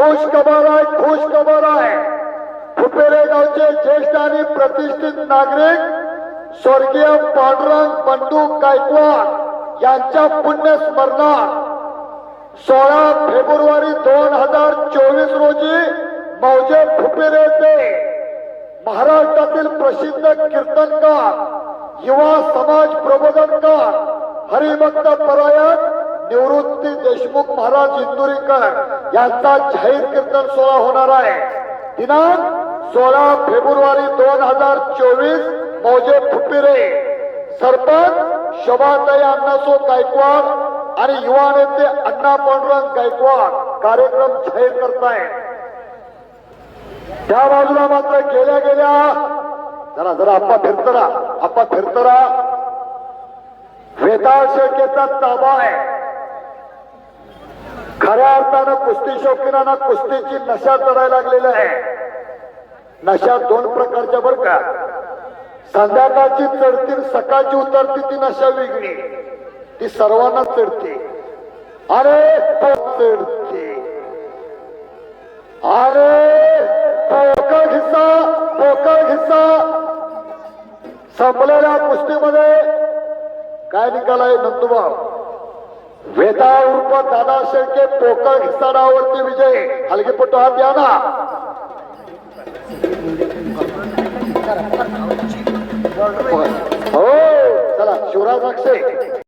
खुश खबर आहे खुश खबर आहे. फुपेरे गावचे ज्येष्ठ आणि प्रतिष्ठित नागरिक स्वर्गीय पांडुरंग बंडू गायकवाड यांच्या पुण्यस्मरणात सोळा फेब्रुवारी दोन हजार चोवीस रोजी मौजे फुपेरे ते महाराष्ट्रातील प्रसिद्ध कीर्तनकार युवा समाज प्रबोधनकार हरिभक्त परायण निवृत्ती देशमुख महाराज इंदुरीकर. यांचा जाहीर कीर्तन सोहळा होणार आहे. दिनांक सोळा फेब्रुवारी दोन हजार चोवीस मौजे फुपिरे सरपंच शोभाताई अण्णासो गायकवाड आणि युवा नेते अण्णा पांडुरंग गायकवाड कार्यक्रम जाहीर करतायत. त्या बाजूला मात्र गेल्या गेल्या जरा जरा आप्पा फिरतरा आप्पा फिरतरा. वेताळ शेळकेचा ताबा आहे. खऱ्या अर्थानं कुस्ती शौकीनांना कुस्तीची नशा चढायला लागलेली आहे. नशा दोन प्रकारच्या बरं का. संध्याकाळची चढती सकाळची उतरती ती नशा वेगळी. ती सर्वांना चढते. अरे चढते. अरे पोकळ घिसा पोकळ घिसा. संपलेल्या कुस्तीमध्ये काय निकाल आहे नंदुभाव वेदा उर्फ दादा शेळके पोकळ स्थानावरती विजय. हलगीपट्टू हात द्या ना हो चला शिवराज राक्षे.